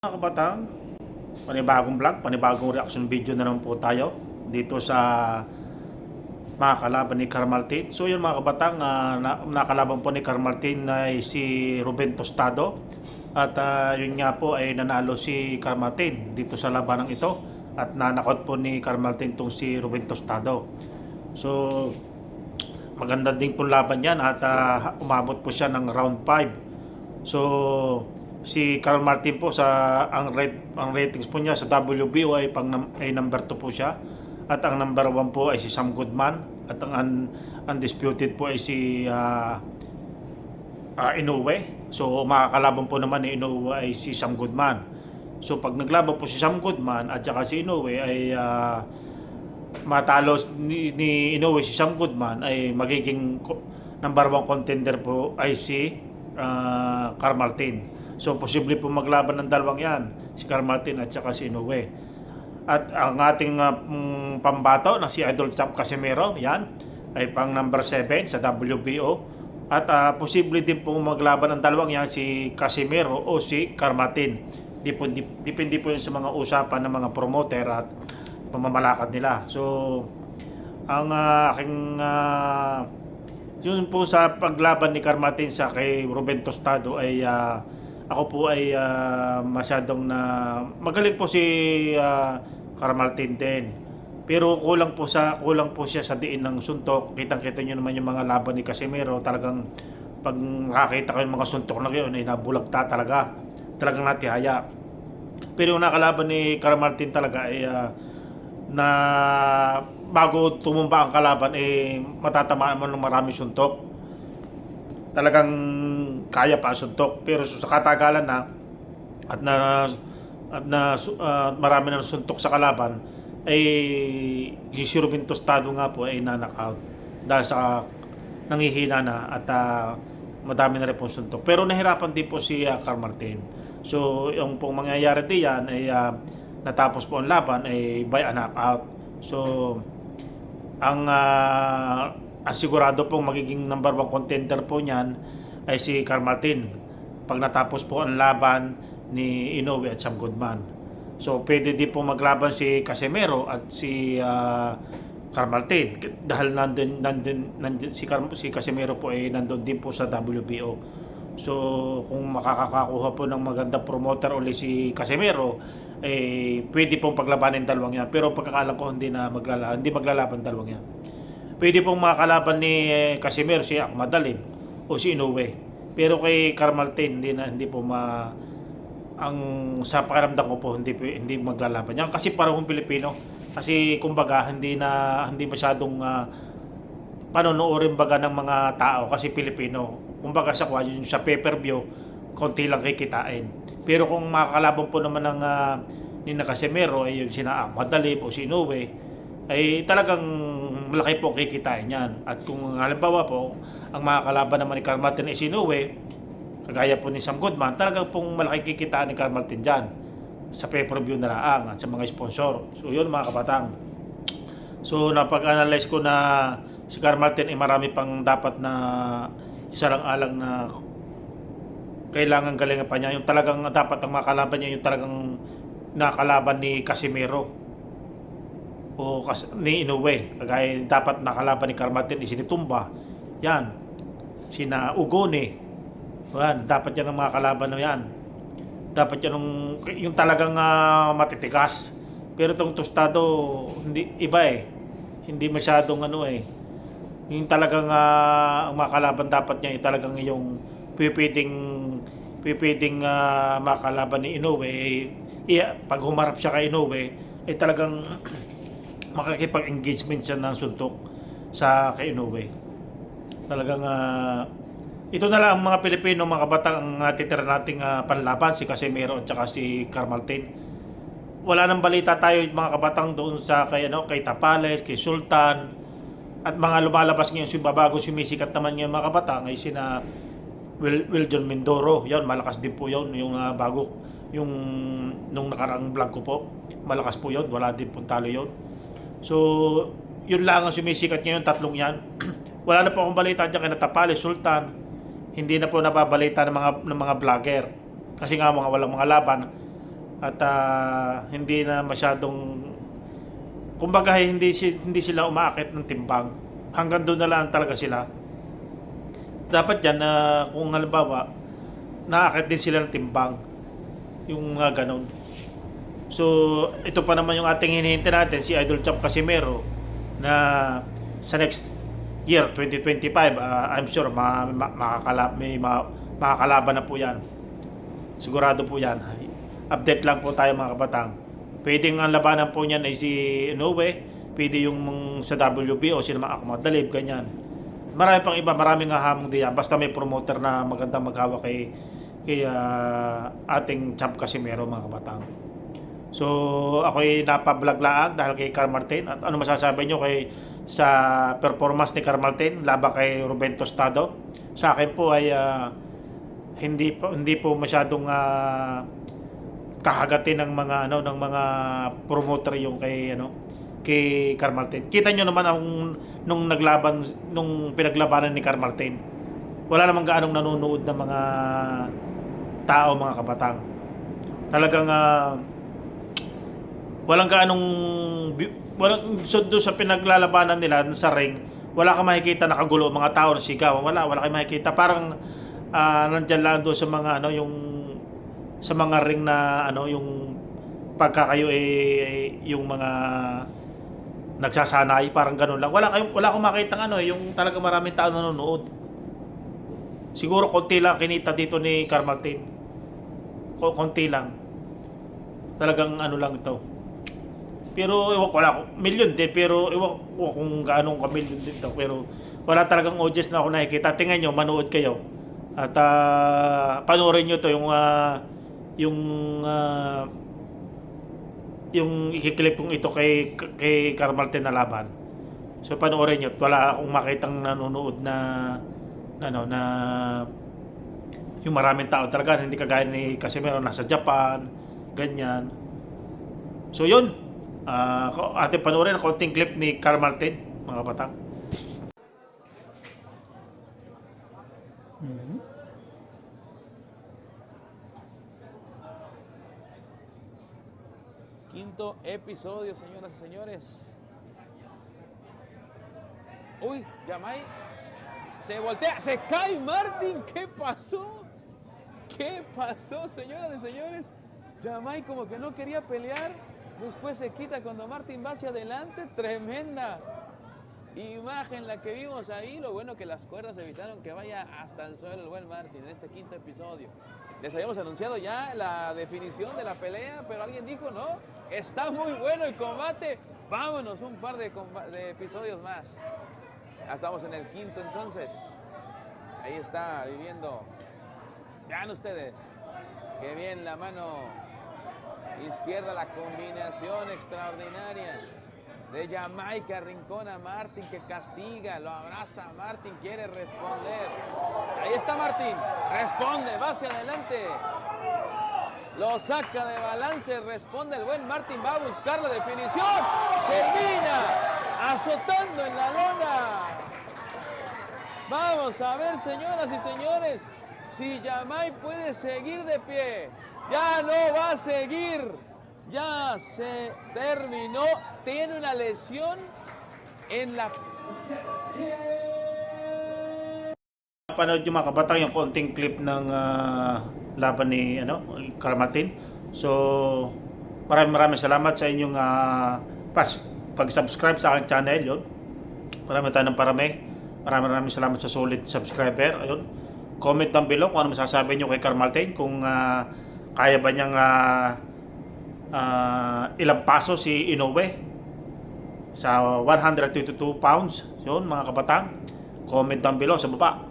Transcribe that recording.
Mga kabatang, panibagong vlog, panibagong reaction video na naman po tayo dito sa mga kalaban ni Carmaltin. So yun mga kabatang, uh, na, nakalaban po ni Carmaltin ay si Ruben Tostado at ah, yun nga po ay nanalo si Carmaltin dito sa labanang ito at nanakot po ni Carmaltin tong si Ruben Tostado. So maganda din po laban yan at ah, umabot po siya ng round 5. So si Carl Martin po sa ang rate ang ratings po niya sa WBO ay pang ay number 2 po siya at ang number 1 po ay si Sam Goodman at ang un- undisputed po ay si ah, ah, Inoue. So makakalaban po naman ni Inoue ay si Sam Goodman. So pag naglaban po si Sam Goodman at saka si Inoue ay ah, matalo ni, ni Inoue si Sam Goodman ay magiging number 1 contender po ay si ah, Carl Martin. So posible po maglaban ng dalawang yan, si Carl Martin at saka si Inoue. At ang ating uh, pambato na si Idol Champ Casimero, yan, ay pang number 7 sa WBO. At ah, posible din po maglaban ng dalawang yan, si Casimero o si Carl Martin. Depende, po yun sa mga usapan ng mga promoter at pamamalakad nila. So, ang ah, aking ah, yun po sa paglaban ni Carl Martin sa kay Ruben Tostado ay ah, ako po ay ah, masyadong na magaling po si uh, Carl Martin din. Pero kulang po sa kulang po siya sa diin ng suntok. Kitang-kita niyo naman yung mga laban ni Casimiro, talagang pag nakakita ko yung mga suntok na yun ay nabulagta talaga. Talagang natihaya. Pero yung nakalaban ni Carl Martin talaga ay ah, na bago tumumba ang kalaban eh matatamaan mo ng maraming suntok. Talagang kaya pa suntok pero sa katagalan na at na at na ah, marami na suntok sa kalaban ay si Ruben Tostado nga po ay na-knockout dahil sa nangihina na at ah, madami na rin pong suntok. Pero nahirapan din po si ah, Carl Martin. So, yung pong mangyayari diyan ay ah, natapos po ang laban ay by a knockout. So, ang ah, ang sigurado pong magiging number one contender po niyan ay si Carl Martin pag natapos po ang laban ni Inoue at Sam Goodman. So pwede din po maglaban si Casemiro at si ah, Carl Martin dahil nandun, nandun, nandun si, Car- si Casemiro po ay nandun din po sa WBO. So kung makakakakuha po ng maganda promoter uli si Casemiro, eh pwede pong paglabanin dalawang yan. Pero pagkakalam ko hindi na maglala, hindi maglalaban dalawang yan. Pwede pong makakalaban ni eh, Casimiro si Ahmad Dalim o si Inoue. Pero kay Carl Martin hindi na hindi po ma ang sa pakiramdam ko po hindi po- hindi maglalaban yan. Kasi parehong Pilipino. Kasi kumbaga hindi na hindi masyadong uh, panonoorin baga ng mga tao kasi Pilipino. Kumbaga sa kwa yung sa pay-per-view konti lang kikitain pero kung makakalaban po naman ng uh, ni na Casimiro ay yung sina Ahmad o si Inoue ay talagang malaki po ang kikitain yan. At kung halimbawa po, ang mga kalaban naman ni Carl Martin si Inoue, kagaya po ni Sam Goodman, talagang pong malaki kikitain ni Carl Martin dyan sa pay-per-view na laang at sa mga sponsor. So yun mga kapatang. So napag-analyze ko na si Carl Martin ay marami pang dapat na isa lang alang na kailangan galingan pa niya. Yung talagang dapat ang makalaban niya, yung talagang nakalaban ni Casimiro o kas, ni Inoue. Kagaya dapat nakalaban ni Carl Martin isinitumba. Yan. Sina Ugone. Yan. Dapat yan ang mga kalaban na yan. Dapat yan ang, yung talagang ah, matitigas. Pero itong tostado, hindi, iba eh. Hindi masyadong ano eh. Yung talagang ah, ang mga kalaban dapat niya ay talagang yung pipiting pipiting uh, makalaban ni Inoue eh, pag humarap siya kay Inoue ay talagang makakipag-engagement siya ng suntok sa kay Inoue. Talagang ah, ito na lang ang mga Pilipino, mga kabatang ang natitira nating ah, panlaban, si Casimiro at saka si Carl Martin. Wala nang balita tayo mga kabatang doon sa kay, ano, kay Tapales, kay Sultan, at mga lumalabas ngayon, si babago sumisikat naman ngayon mga kabatang ay sina Will, Will John Mindoro. Yan, malakas din po yun, yung ah, bago, yung nung nakaraang vlog ko po. Malakas po yun, wala din pong talo yun. So, yun lang ang sumisikat ngayon, tatlong yan. Wala na po akong balita dyan kay Natapales, Sultan. Hindi na po nababalita ng mga, ng mga vlogger. Kasi nga mga walang mga laban. at ah, hindi na masyadong kumbaga hindi hindi sila umaakit ng timbang hanggang doon na lang talaga sila dapat yan na kung halimbawa naakit din sila ng timbang yung mga ganun so ito pa naman yung ating hinihintay natin si Idol Chap Casimero na sa next year 2025 ah, I'm sure ma, ma, makakala, may ma, makakalaban na po yan. Sigurado po yan. Update lang po tayo mga kabatang pwedeng ang labanan po niyan ay si Inoue pwede yung sa WB o sino mga Akma Dalib ganyan. Marami pang iba maraming hahamong diyan basta may promoter na magandang maghawak kay kay ah, ating Champ Casimero mga kabatang So, ako'y napablog lang dahil kay Carl Martin. At ano masasabi nyo kay sa performance ni Carl Martin laban kay Ruben Tostado? Sa akin po ay ah, hindi po hindi po masyadong ah, kahagatin ng mga ano ng mga promoter yung kay ano kay Carl Martin. Kita nyo naman ang nung naglaban nung pinaglabanan ni Carl Martin. Wala namang gaanong nanonood ng mga tao mga kabatang. Talagang ah, walang gaanong bi- walang so doon sa pinaglalabanan nila sa ring wala kang makikita nakagulo mga tao na sigaw wala wala kang makikita. Parang ah, nandyan lang doon sa mga ano yung sa mga ring na ano yung pagka kayo eh yung mga nagsasanay parang ganun lang. Wala kayong wala akong makita ng ano eh, yung talaga maraming tao nanonood. Siguro konti lang kinita dito ni Carl Martin Ko- konti lang. Talagang ano lang ito pero ewan wala ko, million din pero ewan ko kung gaano ka million din to pero wala talagang audience na ako nakikita. Tingnan nyo, manood kayo. At ah, panoorin nyo to yung ah, yung ah, yung ikiklip kong ito kay kay Carl Martin na laban. So panoorin nyo, wala akong makitang nanonood na na ano na yung maraming tao talaga hindi kagaya ni Casimiro nasa Japan, ganyan. So yun, Ko ating panoorin ang clip ni Carl Martin, mga batang. Quinto episodio, señoras y señores. Uy, Yamai. Se voltea, se cae Martin. ¿Qué pasó? ¿Qué pasó, señoras y señores? Yamai como que no quería pelear. Después se quita cuando Martin va hacia adelante. Tremenda imagen la que vimos ahí. Lo bueno que las cuerdas evitaron que vaya hasta el suelo el buen Martin en este quinto episodio. Les habíamos anunciado ya la definición de la pelea, pero alguien dijo, no, está muy bueno el combate. Vámonos un par de episodios más. Ya estamos en el quinto entonces. Ahí está viviendo. Vean ustedes. Qué bien la mano izquierda, la combinación extraordinaria de Jamaica, rincona a Martin que castiga, lo abraza a Martin, quiere responder. Ahí está Martin, responde, va hacia adelante. Lo saca de balance, responde el buen Martin, va a buscar la definición. Termina azotando en la lona. Vamos a ver, señoras y señores, si Yamai puede seguir de pie. Ya no va a seguir. Ya se terminó. Tiene una lesión en la Panood yung mga kabatang yung konting clip ng ah, laban ni ano, Carl Martin. So, maraming maraming salamat sa inyong ah, pas, pag-subscribe sa aking channel. Yun. Marami tayo ng parami. Maraming maraming salamat sa solid subscriber. Ayun. Comment down below kung ano masasabi nyo kay Carl Martin. Kung ah, kaya ba niyang ah, ah, ilang paso si Inoue sa 122 pounds. Yun mga kabatang. Comment down below sa baba.